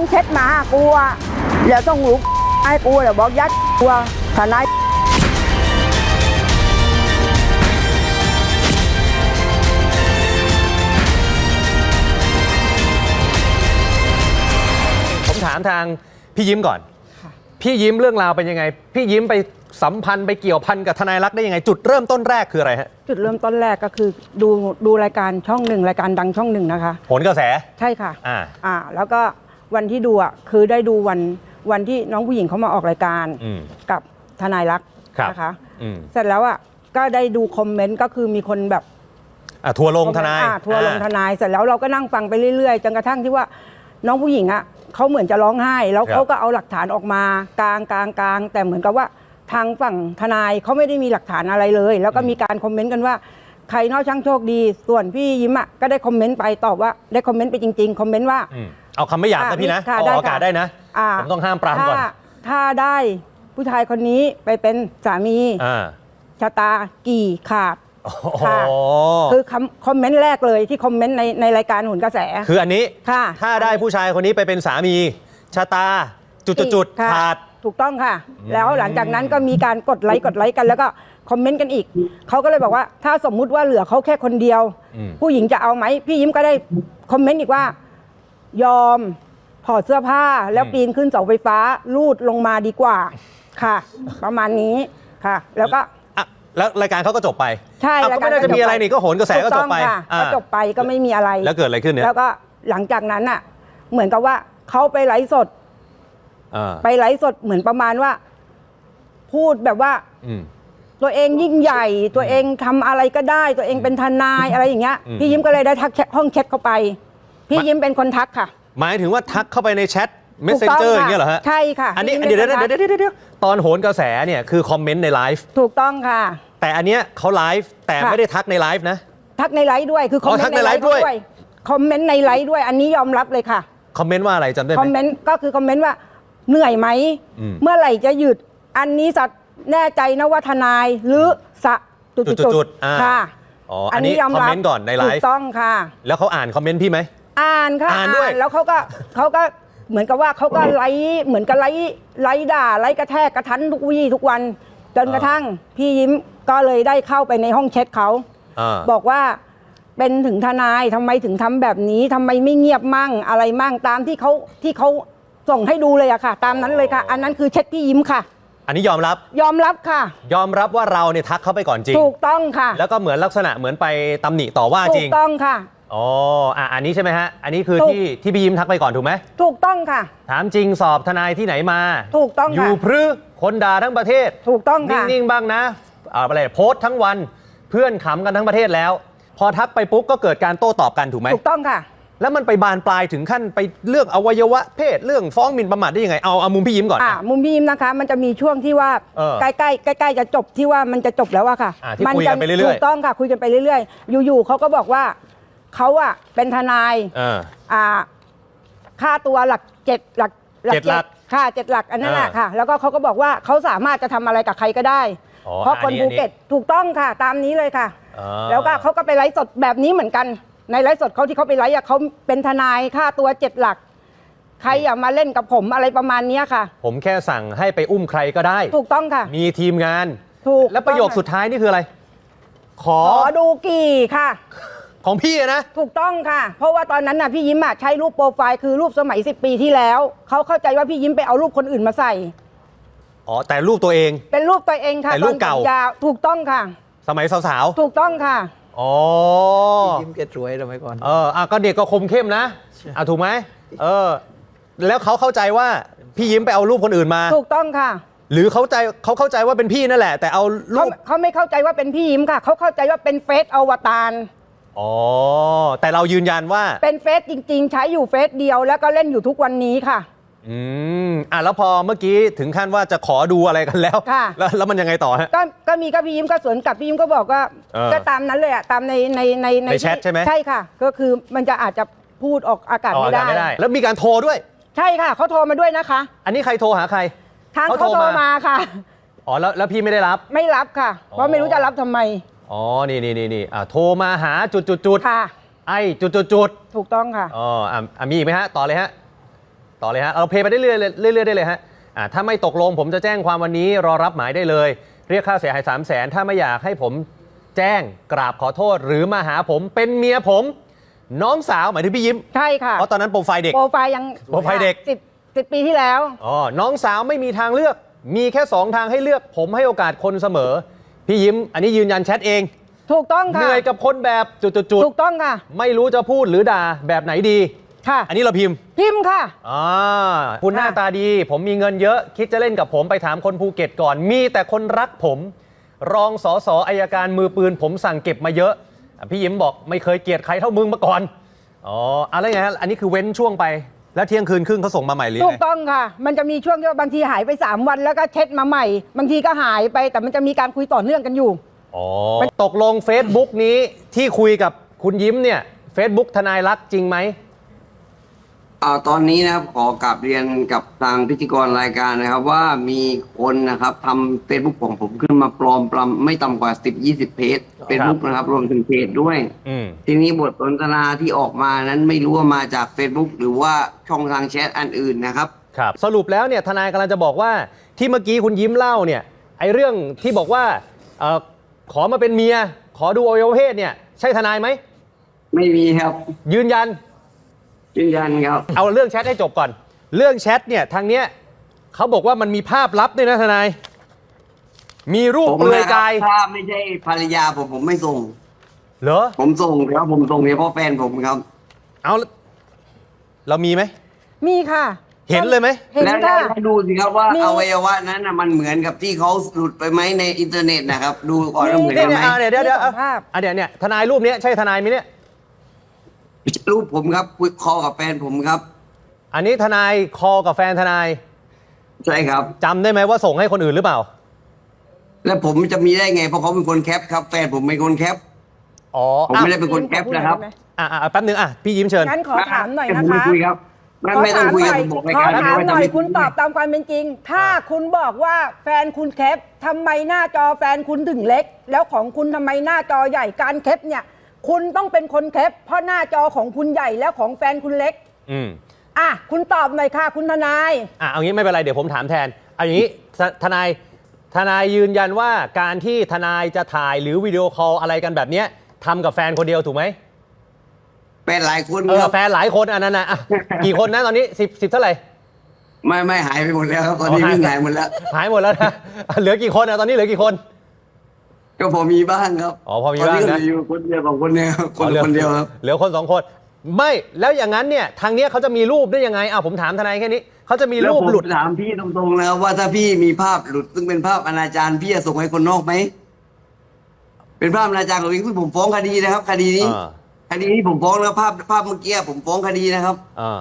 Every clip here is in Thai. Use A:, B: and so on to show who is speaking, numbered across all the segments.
A: องเช็ดมากูอะแล้วต้องรู้ไอ้กูแล้วบอกยัดกูอะทนาย
B: ผมถามทางพี่ยิ้มก่อน
A: ค่ะ
B: พี่ยิ้มเรื่องราวเป็นยังไง พี่ยิ้มไปสัมพันธ์ไปเกี่ยวพันกับทนายรักษณ์ได้ยังไง จุดเริ่มต้นแรกคืออะไรฮะ
A: จุดเริ่มต้นแรกก็คือดูดูรายการช่องหนึ่งรายการดังช่องหนึ่งนะคะ
B: ผลกระแส
A: ใช่ค่ะ
B: อ่า
A: อ่า แล้วก็ วันที่ดูอะคือได้ดูวันวันที่น้องผู้หญิงเขามาออกรายการ
B: อืม
A: กับทนายรักษณ์
B: ครับ
A: นะคะ
B: อืม
A: เสร็จแล้วอะก็ได้ดูคอมเมนต์ก็คือมีคนแบบ
B: อะทัวร์ลงทนาย
A: อ่ทัวร์ลงท
B: อ่
A: นายเสร็จแล้วเราก็นั่งฟังไปเรื่อยๆจนกระทั่งที่ว่าน้องผู้หญิงอะเขาเหมือนจะร้องไห้ แล้ว
B: ครับ
A: เขาก็เอาหลักฐานออกมากลางกลางกลางแต่เหมือนกับว่าทางฝั่งทนายเขาไม่ได้มีหลักฐานอะไรเลย แล้วก็มีการคอมเมนต์กันว่า ใครนอกช่างโชคดี ส่วนพี่ยิ้มอะก็ได้คอมเมนต์ไปตอบว่าได้คอมเมนต์ไปจริงๆคอมเมนต์ว่า
B: อืม เอาคำไม่หยาบนะ
A: อะ
B: พี่นะ
A: ค่ะ
B: เอา
A: ได้
B: อากาศ
A: ค่ะ
B: ได้นะ
A: อ่า
B: ผมต้องห้ามปรามก่อน
A: ถ้าถ้าได้ผู้ชายคนนี้ไปเป็นสามี
B: อ่า
A: ชะตากี่ขาด
B: โอ้โห
A: ค่ะ คือคำคอมเมนต์แรกเลยที่คอมเมนต์ในในรายการหุนกระแส
B: คืออันนี้
A: ค่ะ
B: ถ้าได้ผู้ชายคนนี้ไปเป็นสามีชะตาจุดจุดจุด
A: ค่ะ
B: ขาด
A: ถูกต้องค่ะ
B: อืม
A: แล้วหลังจากนั้นก็มีการกดไลค์กดไลค์กัน แล้วก็คอมเมนต์กันอีก เขาก็เลยบอกว่า ถ้าสมมุติว่าเหลือเขาแค่คนเดียว
B: อืม
A: ผู้หญิงจะเอาไหมพี่ยิ้มก็ได้คอมเมนต์อีกว่า ยอมถอดเสื้อผ้าแล้วปีนขึ้นเสาไฟฟ้าลูดลงมาดีกว่าค่ะ ประมาณนี้ค่ะ แล้วก็
B: อะแล้วรายการเขาก็จบไป
A: ใช่
B: อะ
A: ราย
B: ก็
A: การ
B: ไม่น่าจะมีอะไรนี่ก็โหนกระแสก็จบไป
A: ถูต้องค่ะ
B: อ่า
A: ก็จบไปก็ไม่มีอะไร
B: แล้วเกิดอะไรขึ้นเนี่ย
A: แล้วก็หลังจากนั้นอะ เหมือนกับว่าเขาไปไลฟ์สด
B: อ่า
A: ไปไลฟ์สดเหมือนประมาณว่า พูดแบบว่า
B: อืม
A: ตัวเองยิ่งใหญ่ ตัวเองทำอะไรก็ได้ ตัวเองเป็นทนายอะไรอย่างเงี้ย
B: อืม
A: พี่ยิ้มก็เลยได้ทักแชทห้องแชทเข้าไป พี่
B: มายิ้
A: ยิ้มเป็นคนทักค่ะ
B: หมายถึงว่าทักเข้าไปในแชท
A: ถูกต้อง
B: messenger
A: ค่ะ
B: อย่างเงี้ยเหรอฮะ
A: ใช่ค่ะ
B: อันนี้
A: พี่
B: เดี๋ยว
A: ยิ้ม
B: เดี๋ยว
A: เป็นคนทัก
B: เดี๋ยวเดี๋ยวตอนโหนกระแสเนี่ยคือคอมเมนต์ในไลฟ์
A: ถูกต้องค่ะ
B: แต่อันเนี้ยเขาไลฟ์แต่
A: ค่ะ
B: ไม่ได้ทักในไลฟ์นะ
A: ทักในไลฟ์ด้วยคือคอมเมน
B: ทัก
A: ต์
B: ใน
A: ใน
B: ไล
A: ไล
B: ฟ์
A: ฟ์
B: ด้
A: ด้
B: ว
A: วยยคอมเมนต์ในไลฟ์ด้วยอันนี้ยอมรับเลยค่ะ
B: คอมเมนต์ว่าอะไรจำได้ไห
A: คอม
B: ม
A: เมนต์ก็คือคอมเมนต์ว่าเหนื่อยไหม
B: อืม
A: เมื่อไหร่จะหยุดอันนี้สัตว์แน่ใจนะว่าทนายหรือสะจุด
B: จุดจุดๆอ่า
A: ค่ะ
B: อ๋ออันนี้คอมเมนต์ก่อนในไล
A: ถู
B: ฟ์
A: กต้องค่ะ
B: แล้วเขาอ่านคอมเมนต์พี่ไหม
A: อ่านค่ะ
B: อ่านด้วย
A: แล้วเขาก็เขาก็เหมือนกับว่าเขาก็ไลฟ์เหมือนกับไลฟ์ไลฟ์ด่าไลฟ์กระแทกกระทันทุกวี่ทุกวัน จนกระทั่งพี่ยิ้มก็เลยได้เข้าไปในห้องแชทเขา
B: อ่า
A: บอกว่าเป็นถึงทนายทำไมถึงทำแบบนี้ทำไมไม่เงียบมั่งอะไรมั่งตามที่เขาที่เขาส่งให้ดูเลยอะค่ะ ตามนั้นเลยค่ะ อันนั้นคือแชทพี่ยิ้มค่ะ
B: อันนี้ยอมรับ
A: ยอมรับค่ะ
B: ยอมรับว่าเราเนี่ยทักเข้าไปก่อนจริง
A: ถูกต้องค่ะ
B: แล้วก็เหมือนลักษณะเหมือนไปตำหนิต่อว่าจ
A: ถู
B: ริ
A: ก
B: ง
A: ต้องค่ะ
B: อ๋ออะอันนี้ใช่ไหมฮะ อันนี้คือ
A: ถูก
B: ที่ที่พี่ยิ้มทักไปก่อนถูกไหม
A: ถูกต้องค่ะ
B: ถามจริงสอบทนายที่ไหนมา
A: ถูกต้อง
B: อยู่
A: ค่ะ
B: พรือคนด่าทั้งประเทศ
A: ถูกต้องค่ะ
B: นิ่ง ๆ บ้างนะอ่าอะไรโพสต์ทั้งวันเพื่อนขำกันทั้งประเทศแล้ว พอทักไปปุ๊บก็เกิดการโต้ตอบกันถูกไหม
A: ถูกต้องค่ะ
B: แล้วมันไปบานปลายถึงขั้นไปเรื่องอวัยวะเพศเรื่องฟ้องหมิ่นประมาทได้ยังไง เอาเอามุมพี่ยิ้มก่อน
A: อ่ามุมพี่ยิ้มนะคะ มันจะมีช่วงที่ว่า
B: เออ
A: ใกล้ๆใกล้ๆจะจบที่ว่ามันจะจบแล้วอะค่ะ
B: อ่าที่
A: มั
B: คุยกันไปเรื่อยๆ
A: ถูกต้องค่ะ คุยกันไปเรื่อยๆ อยู่ๆเขาก็บอกว่า เขาอะเป็นทนาย
B: เออ
A: อ่าค่าตัวหลักเจ็ดหลัก
B: เจ็ดหลัก
A: ค่าเจ็ดหลักอันนั้นแหละ
B: อ่า
A: ค่ะ แล้วก็เขาก็บอกว่าเขาสามารถจะทำอะไรกับใครก็ได้
B: อ๋อ
A: เพราะคน
B: อันนี้
A: ภูเก็ตถูกต้องค่ะ ตามนี้เลยค่ะ
B: อ่า
A: แล้วก็เขาก็ไปไลฟ์สดแบบนี้เหมือนกัน ในไลฟ์สดเขาที่เขาไปไลฟ์อะเขาเป็นทนายค่าตัวเจ็ดหลัก ใครอย่ามาเล่นกับผมอะไรประมาณเนี้ยค่ะ
B: ผมแค่สั่งให้ไปอุ้มใครก็ได้
A: ถูกต้องค่ะ
B: มีทีมงาน
A: ถูก
B: แล้วประโยคสุดท้ายนี่คืออะไร ขอ
A: ขอดูกี่ค่ะ
B: ของพี่อะนะ
A: ถูกต้องค่ะ เพราะว่าตอนนั้นน่ะพี่ยิ้มอะใช้รูปโปรไฟล์คือรูปสมัย 10 ปีที่แล้ว เขาเข้าใจว่าพี่ยิ้มไปเอารูปคนอื่นมาใส่
B: อ๋อ แต่รูปตัวเอง
A: เป็นรูปตัวเองค่ะ
B: แต่รูปเก่า
A: ตอนผมยาวถูกต้องค่ะ
B: สมัยสาว
A: ถูกต้องค่ะ
B: ๆ อ๋อ
C: ยิ้มแกสวยสมัยก่อน
B: เอออะก็เด็กก็คมเข้มนะ อะถูกไหม เออ แล้วเขาเข้าใจว่าพี่ยิ้มไปเอารูปคนอื่นมา
A: ถูกต้องค่ะ
B: หรือเขาใจเขาเข้าใจว่าเป็นพี่นั่นแหละ แต่เอารู
A: เขา
B: ป
A: เขาไม่เข้าใจว่าเป็นพี่ยิ้มค่ะ เขาเข้าใจว่าเป็นเฟซอวตาร
B: อ๋อ แต่เรายืนยันว่า
A: เป็นเฟซจริง ๆ ใช้อยู่เฟซเดียวแล้วก็เล่นอยู่ทุกวันนี้ค่ะ
B: อืม อะแล้วพอเมื่อกี้ถึงขั้นว่าจะขอดูอะไรกันแล้ว
A: ค่ะ
B: แล้วแล้วมันยังไงต่อฮะ
A: ก็ก็มีก็พี่ยิ้มก็สวนกลับพี่ยิ้มก็บอกว่า
B: เออ
A: ก็ตามนั้นเลยอะตามในในใน
B: ในแชทใช่ไหม
A: ใช่ค่ะ ก็คือมันจะอาจจะพูดออกอากาศ
B: ต่อ
A: ไม่
B: กัน
A: ได้
B: ไม่ได้ แล้วมีการโทรด้วย
A: ใช่ค่ะเขาโทรมาด้วยนะคะ
B: อันนี้ใครโทรหาใคร
A: ทาง
B: เขา
A: เขา
B: โท
A: โท
B: ร
A: ร
B: มา
A: มาค่ะ
B: อ๋อแล้วแล้วพี่ไม่ได้รับ
A: ไม่รับค่ะ เพราะไม่รู้จะรับทำไม
B: อ๋อ นี่นี่นี่นี่อะโทรมาหาจุดจุดจุด
A: ค่ะ
B: ไอ้จุดจุดจุด
A: ถูกต้องค่ะ
B: อ๋ออะอะมีอีกไหมฮะ ต่อเลยฮะ ต่อเลยฮะเราเพย์ไปได้เรื่อยๆเรื่อยๆได้เลยฮะอ่าถ้าไม่ตกลงผมจะแจ้งความวันนี้รอรับหมายได้เลย เรียกค่าเสียหาย3 0 0แสนถ้าไม่อยากให้ผมแจ้งกราบขอโทษ หรือมาหาผมเป็นเมียผม น้องสาวหมายถึงพี่ยิ้ม
A: ใช่ค่ะ
B: เพราะตอนนั้นโปรไฟล์เด็ก
A: โปรไฟล์ยัง
B: โปรไฟล์เด็ก
A: สิบสิบปีที่แล้ว
B: อ๋อ น้องสาวไม่มีทางเลือก มีแค่2ทางให้เลือก ผมให้โอกาสคนเสมอ พี่ยิ้ม อันนี้ยืนยันแชทเอง
A: ถูกต้อง
B: เห
A: ค่ะ
B: นื่อยกับคนแบบจุด
A: ถูกต้องค่ะ
B: ๆๆไม่รู้จะพูดหรือด่าแบบไหนดี
A: ค่ะ
B: อันนี้เราพิมพ์
A: พิมพ์ค่ะ
B: อ่าคุณหน้า
A: ค่ะ
B: ตาดี ผมมีเงินเยอะ คิดจะเล่นกับผมไปถามคนภูเก็ตก่อน มีแต่คนรักผม รองสอสออายการมือปืน ผมสั่งเก็บมาเยอะอะพี่ยิ้มบอกไม่เคยเกลียดใครเท่ามึงมาก่อนอ๋ออะไรไงฮะอันนี้คือเว้นช่วงไป แล้วเที่ยงคืนครึ่งเขาส่งมาใหม่หรือ
A: ถู
B: ไง
A: กต้องค่ะ มันจะมีช่วงที่ว่าบางทีหายไป 3 วันแล้วก็เช็ดมาใหม่ บางทีก็หายไปแต่มันจะมีการคุยต่อเนื่องกันอยู่
B: อ๋อตกลง Facebook นี้ที่คุยกับคุณยิ้มเนี่ย Facebook ทนายรักจริงไหม
D: อ่าตอนนี้นะครับขอกลับเรียนกับทางพิธีกรรายการนะครับ ว่ามีคนนะครับทำเฟซบุ๊กของผมขึ้นมาปลอมปลอมไม่ต่ำกว่า10 20เพจเฟซบุ๊กนะครับ รวมถึงเพจด้วย
B: อืม
D: ทีนี้บทสนทนาที่ออกมานั้นไม่รู้ว่ามาจาก Facebook หรือว่าช่องทางแชทอันอื่นนะครับ
B: ครับสรุปแล้วเนี่ยทนายกำลังจะบอกว่าที่เมื่อกี้คุณยิ้มเล่าเนี่ยไอ้เรื่องที่บอกว่าเออขอมาเป็นเมีย ขอดูอวัยวะเพศเนี่ยใช่ทนายไหม
D: ไม่มีครับ
B: ยืนยัน
D: ยืนยันครับ
B: เอาเรื่องแชทให้จบก่อน เรื่องแชทเนี่ยทางเนี้ยเขาบอกว่ามันมีภาพลับด้วยนะทนาย มีรูป
D: ผม
B: เปลือย
D: นะครับ
B: กาย
D: ถ้าไม่ใช่ภรรยาผมผมไม่ส่ง
B: เหรอ
D: ผมส่งครับผมส่งเฉพาะแฟนผมครับ
B: เอาเรามีไหม
A: มีค่ะ
B: เห็นเลยไหม
A: เห็น
D: แล้ว
A: ค่ะ
D: แล้วดูสิครับว่า
A: มี
D: อวัยวะนั้นน่ะมันเหมือนกับที่เขาหลุดไปไหมในอินเทอร์เน็ตนะครับ ดูก่อนว่าเหมือน
B: เนี่ย
D: กัน
B: เนี่ย
D: ไหม
B: อะเดี๋ยวเดี๋ยวเดี๋ยว
A: มีสองภาพ
B: อะเดี๋ยวเนี่ยทนายรูปเนี้ยใช่ทนายไหมเนี่ย
D: รูปผมครับคุยคอกับแฟนผมครับ
B: อันนี้ทนายคอกับแฟนทนาย
D: ใช่ครับ
B: จำได้ไหมว่าส่งให้คนอื่นหรือเปล่า
D: แล้วผมจะมีได้ไงเพราะเขาเป็นคนแคปครับ แฟนผมเป็นคนแคป
B: อ๋อ
D: ผม
B: อะ
D: ไม่ได้เป็นคนแคปนะครับ
B: อะอะแป๊บนึงอะพี่ยิ้มเชิญ
A: งั้นขอถามหน่อย
D: แต่
A: นะ
D: ผมไม่
A: คะ
D: คุยครับไม่ไม่ต้องคุยกับผมบอกราย
A: ขอ
D: การ
A: ถาม
D: ว่า
A: ห
D: จะ
A: น่อย
D: ไม่
A: คุณตอบตามความเป็นจริง ถ้าคุณบอกว่าแฟนคุณแคปทำไมหน้าจอแฟนคุณถึงเล็ก แล้วของคุณทำไมหน้าจอใหญ่การแคปเนี่ย คุณต้องเป็นคนแคปเพราะหน้าจอของคุณใหญ่แล้วของแฟนคุณเล็ก
B: อืม
A: อะคุณตอบหน่อยค่ะ คุณทนาย
B: อะเอางี้ไม่เป็นไรเดี๋ยวผมถามแทนเอาอย่างนี้ททนายทนายยืนยันว่าการที่ทนายจะถ่ายหรือวิดีโอคอลอะไรกันแบบเนี้ยทำกับแฟนคนเดียวถูกไหม
D: แฟนหลายคน
B: เอ
D: ค
B: อ
D: รับ
B: แฟนหลายคนอันนั้นนะอะกี่คนนะตอนนี้สิบสิบเท่าไหร่
D: ไม่ไม่หายไปหมดแล้วครับตอนนี้
B: อ๋อหาย
D: วิ่งหายหมดแล้ว
B: หายหมดแล้วนะเหลือกี่คนอะตอนนี้เหลือกี่คน
D: ก็พอมีบ้างครับ
B: อ๋อพอมีบ้างนะ
D: ตอนนี้ก็เหลืออยู่คนเดียวของคนเดียวคน
B: อ๋อหลือ
D: คนเดียวครับ
B: เหลือคนสองคน ไม่แล้วอย่างนั้นเนี่ยทางเนี้ยเขาจะมีรูปได้ยังไงอะผมถามทนายแค่นี้เขาจะมีรูป
D: แล้วผม
B: หลุด
D: ถามพี่ตรงๆนะครับว่าถ้าพี่มีภาพหลุด ซึ่งเป็นภาพอนาจารพี่จะส่งให้คนนอกไหมเป็นภาพอนาจารของเองที่ผมฟ้องคดีนะครับ คดีนี้
B: อ่า
D: คดีนี้ผมฟ้องนะครับภาพภาพเมื่อกี้ผมฟ้องคดีนะครับ
B: อ่า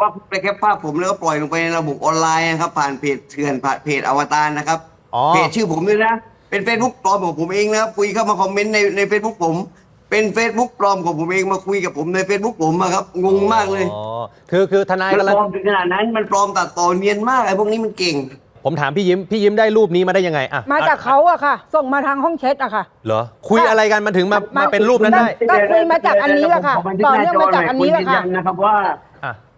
D: ว่าไปแคปภาพผมแล้วก็ปล่อยลงไปในระบบออนไลน์นะครับ ผ่านเพจเถื่อนผ่านเพจอวตารนะครับ
B: อ๋อ
D: เพจชื่อผมด้วยนะ เป็นเฟซบุ๊กปลอมของผมเองนะครับคุยเข้ามาคอมเมนต์ในในเฟซบุ๊กผม เป็นเฟซบุ๊กปลอมของผมเองมาคุยกับผมในเฟซบุ๊กผมอะครับงงมากเลย
B: อ๋อคือคือทนาย
D: มัน
B: กำลัง
D: ปลอมถึงขนาดนั้นมันปลอมตัดต่อเนียนมากไอ้พวกนี้มันเก่ง
B: ผมถามพี่ยิ้มพี่ยิ้มได้รูปนี้มาได้ยังไงอะ
A: มาจากเขาอะค่ะ ส่งมาทางห้องแชทอะค่ะ
B: เหรอคุยอะไรกันมันถึงมามาเป็นรูปนั้นได้
A: ก็คุยมาจากอันนี้แหละค่ะ
D: ผมขบัทึ
A: ต่อเนื่องมาจากอันนี้แหละค่ะ
D: ณยืยันะครับว่า
B: อะ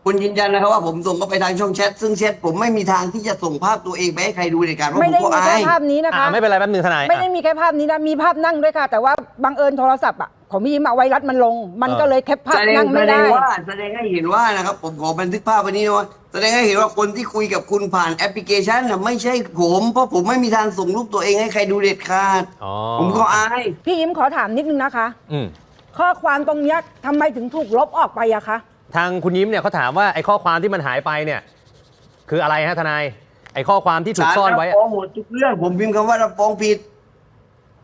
D: คุณยืนยันนะครับว่าผมส่งเข้าไปทางช่องแชทซึ่งแชทผมไม่มีทางที่จะส่งภาพตัวเองไปให้ใครดูในการเพราะ
A: ไม่
D: ผม
A: ได้
D: ก็
A: มี
D: อา
A: แค่
D: ย
A: ภาพนี้นะคะ
B: อะไม่เป็นไรแป๊บนึงทนาย
A: ไม่ได้
B: อะ
A: มีแค่ภาพนี้นะ มีภาพนั่งด้วยค่ะ แต่ว่าบังเอิญโทรศัพท์อะของพี่ยิ้มอะไวรัสมันลง มัน
B: เออ
A: ก็เลยแคปภาพ
D: แสดง
A: นั่ง
D: แส
A: ไม่
D: ด
A: ได้
D: งว่าแสดงให้เห็นว่านะครับ ผมขอบันทึกภาพวันนี้นะว่าแสดงให้เห็นว่าคนที่คุยกับคุณผ่านแอปพลิเคชันน่ะไม่ใช่ผม เพราะผมไม่มีทางส่งรูปตัวเองให้ใครดูเด็ดขาด
B: อ๋อ
D: ผมก็อาย
A: พี่ยิ้มขอถามนิดนึงนะคะ
B: อืม
A: ข้อความตรงเนี้ยทำไมถึงถูกลบออกไปอะคะ
B: ทางคุณยิ้มเนี่ยเขาถามว่าไอ้ข้อความที่มันหายไปเนี่ย คืออะไรฮะทนาย ไอ้ข้อความที่ถูก
D: ศาล
B: ซ่อน
D: รับ
B: ไว้
D: ฟ้องหมดทุกเรื่องผมพิมพ์คำว่ารับฟ้องผิด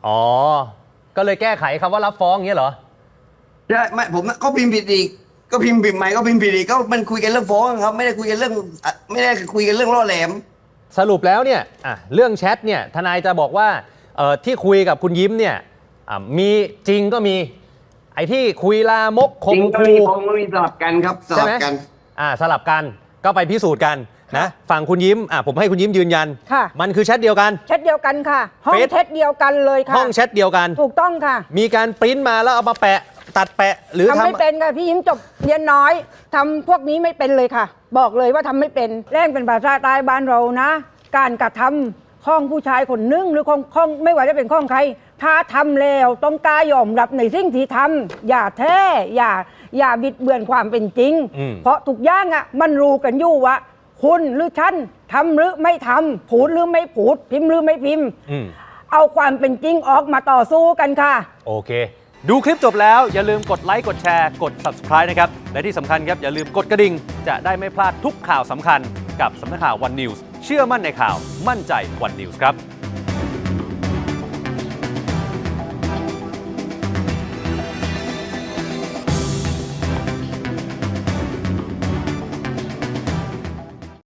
B: อ๋อ ก็เลยแก้ไขคำว่ารับฟ้องอย่างเงี้ยเหรอ
D: ใช่ไม่ผมก็พิมพ์ผิดอีก ก็พิมพ์ผิดใหม่ก็พิมพ์ผิดอีกก็มันคุยกันเรื่องฟ้องครับ ไม่ได้คุยกันเรื่องอะไม่ได้คุยกันเรื่องล่อแหลม
B: สรุปแล้วเนี่ยอะเรื่องแชทเนี่ยทนายจะบอกว่าเอ่อที่คุยกับคุณยิ้มเนี่ยอะมีจริงก็มีไอ้ที่คุยลามกค
D: จริ
B: ม
D: งก็
B: คู
D: มีฟ้องก็มีสลับกันครับส
B: ใช่
D: ลับ
B: ไหม
D: กัน
B: อ่าสลับกันก็ไปพิสูจน์กันนะฝั่งคุณยิ้มอะผมให้คุณยิ้มยืนยัน
A: ค่ะ
B: มันคือแชทเดียวกัน
A: แชทเดียวกันค่ะ ห้อง
B: เฟซ
A: แชทเดียวกันเลยค่ะ
B: ห้องแชทเดียวกัน
A: ถูกต้องค่ะ
B: มีการปริ้นมาแล้วเอามาแปะ ตัดแปะหรือ
A: ทำไม่
B: ทำ
A: เป็นค่ะพี่ยิ้มจบเรียนน้อยทำพวกนี้ไม่เป็นเลยค่ะ บอกเลยว่าทำไม่เป็นแรงเป็นภาษาใต้บ้านเรานะ การกระทำ ข้องผู้ชายคนหนึงหรือข้องข้องไม่ว่าจะเป็นข้องใคร ถ้าทำแล้วต้องกล้ายอมรับในสิ่งที่ทำอย่าแท้อย่าอย่าบิดเบือนความเป็นจริง
B: อืม
A: เพราะทุกอย่างอะมันรู้กันอยู่ว่าคุณหรือฉันทำหรือไม่ทำพูดหรือไม่พูด พิมพ์หรือไม่พิมพ์
B: อืม
A: เอาความเป็นจริงออกมาต่อสู้กันค่ะ
B: โอเค ดูคลิปจบแล้วอย่าลืมกดไลค์กดแชร์กด subscribe นะครับ และที่สำคัญครับ อย่าลืมกดกระดิ่ง จะได้ไม่พลาดทุกข่าวสำคัญกับสำนักข่าว One News เชื่อมั่นในข่าวมั่นใจวันนิวส์ครับ